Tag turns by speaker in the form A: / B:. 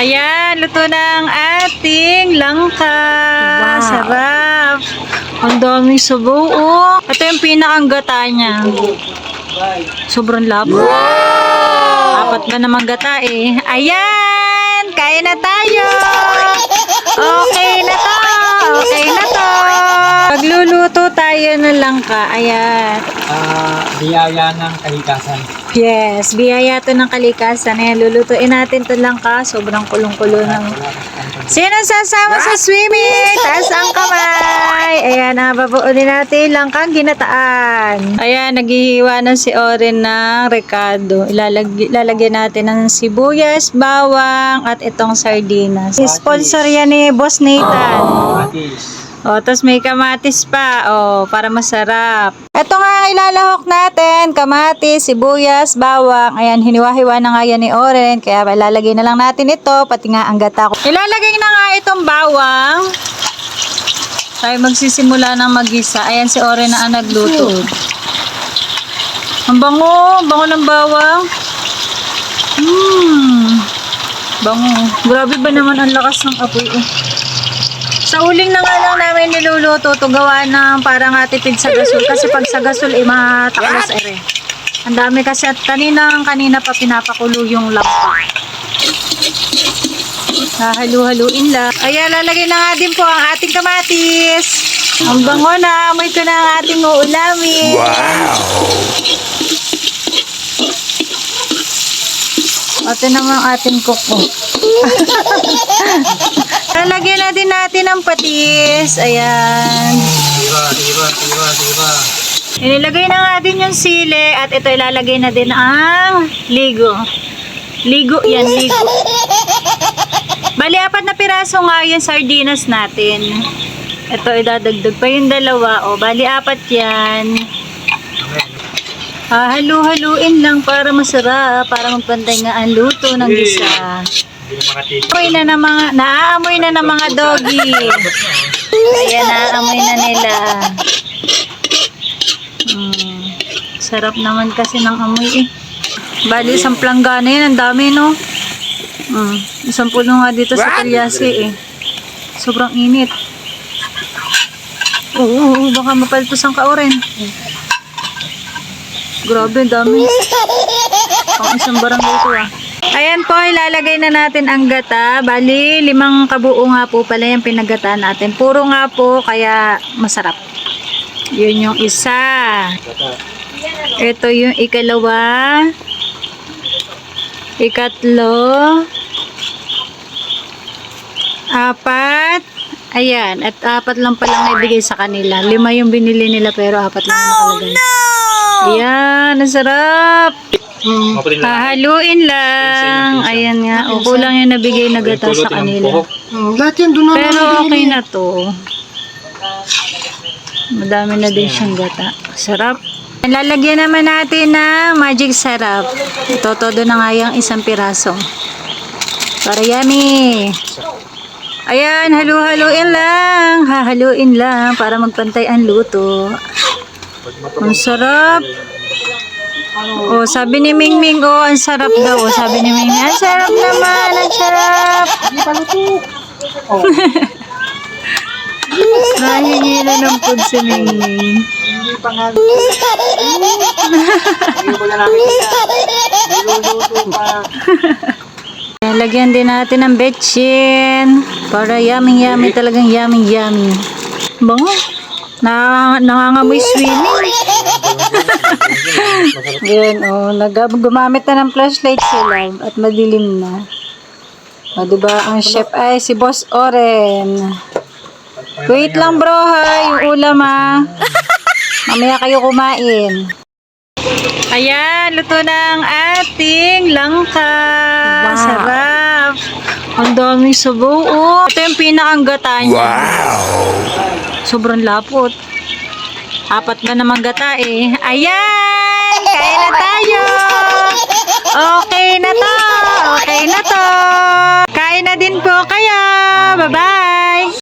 A: Ayan, luto na ang ating langka.
B: Wow.
A: Sarap. Ang daming sabaw, oh. Ito yung pinakang gata niya. Sobrang labo. Apat na naman gata eh. Ayan! Kain na tayo! Okay tayo ng langka. Ayan.
B: Ah, biyaya ng kalikasan.
A: Yes, biyaya to ng kalikasan. Ayan, lulutuin natin to langka. Sobrang kulong-kulo ng... Sino sasama sa swimming? Taas ang kamay. Ayan, nababuunin natin langkang ginataan. Ayan, naghihiwa na si Oren ng recado. Ilalag lalagyan natin ng sibuyas, bawang, at itong sardinas. Sponsor yan ni Boss Nathan.
B: Matis.
A: O, tapos may kamatis pa. O, para masarap. Ito nga ang ilalahok natin. Kamatis, sibuyas, bawang. Ayan, hiniwa-hiwa na nga yan ni Oren. Kaya ilalagay na lang natin ito. Pati nga ang gata ko. Ilalagay na nga itong bawang. Tayo magsisimula ng magisa. Ayan si Oren na ang nagluto. Ang bango. Bango ng bawang. Mmm. Bango. Grabe ba naman ang lakas ng apoy eh. Sa uling na nga lang namin niluluto to gawa ng parang atipid sa gasol kasi pag sa gasol ay mataklas ere. Ang dami kasi at kanina kanina pa pinapakulo yung lampa. Hahalu-haluin lang. Ayan, lalagay na nga din po ang ating kamatis. Ang bango na, amoy ko na ang ating uulamin. Ito naman ang ating kuko. Lalagyan na din natin ang patis. Ayan.
B: Diba, diba, diba, diba.
A: Inilagay na nga din yung sili at ito ilalagay na din ang ligo. Ligo yan, ligo. Bali, apat na piraso nga yung sardinas natin. Ito, idadagdag pa yung dalawa. O, bali, apat yan. Hahalu-haluin lang para masarap, para magpantay nga ang luto ng gisa. Amoy na ng mga, naaamoy na ng mga doggy. Ayan, naaamoy na nila. Mm, sarap naman kasi ng amoy eh. Bali, isang planggana yun, ang dami no. Mm, isang puno nga dito sa Talyasi eh. Sobrang init. Oo, oo, baka mapaltos ang kaoren. Grabe, dami. Pang isang barangay ito ah. Ayan po, ilalagay na natin ang gata. Bali, limang kabuo nga po pala yung pinagata natin. Puro nga po, kaya masarap. Yun yung isa. Ito yung ikalawa. Ikatlo. Apat. Ayan, at apat lang palang naibigay sa kanila. Lima yung binili nila pero apat lang nakalagay. Ayan, ang sarap. Mm,
B: Mapunin lang.
A: Hahaluin lang. Ayan nga. O, kulang yung nabigay na gata sa kanila.
B: Hmm,
C: lahat yan doon na
A: Pero okay na to. Madami na din siyang gata. Sarap. Lalagyan naman natin ng magic sarap. Ito, todo na nga yung isang piraso. Para yummy. Ayan, halu-haluin lang. Hahaluin lang para magpantay ang luto. Ang sarap. Oh, sabi ni Mingming, oh, ang sarap daw. Oh, sabi ni Mingming, ang sarap naman, ang sarap.
C: Oh,
A: Nahingi na ng food si
C: hindi pa nga. Hindi pa.
A: Ayan, Lagyan din natin ng betchin. Para yummy yummy talagang yummy yummy. Bango. Na, nangangamoy swimming. Yan, oh, nag gumamit na ng flashlight sila at madilim na. O, diba, ang chef ay si Boss Oren. Wait lang bro ha, yung ulam ha. Mamaya kayo kumain. Ayan, luto na ang ating langka. Sarap. Ang daming sabaw. Oh. Ito yung pinakang gata niya. Wow! Sobrang lapot. Apat na naman gata eh. Ayan! Kain na tayo! Okay na to! Okay na to! Kain na din po kayo! Bye-bye!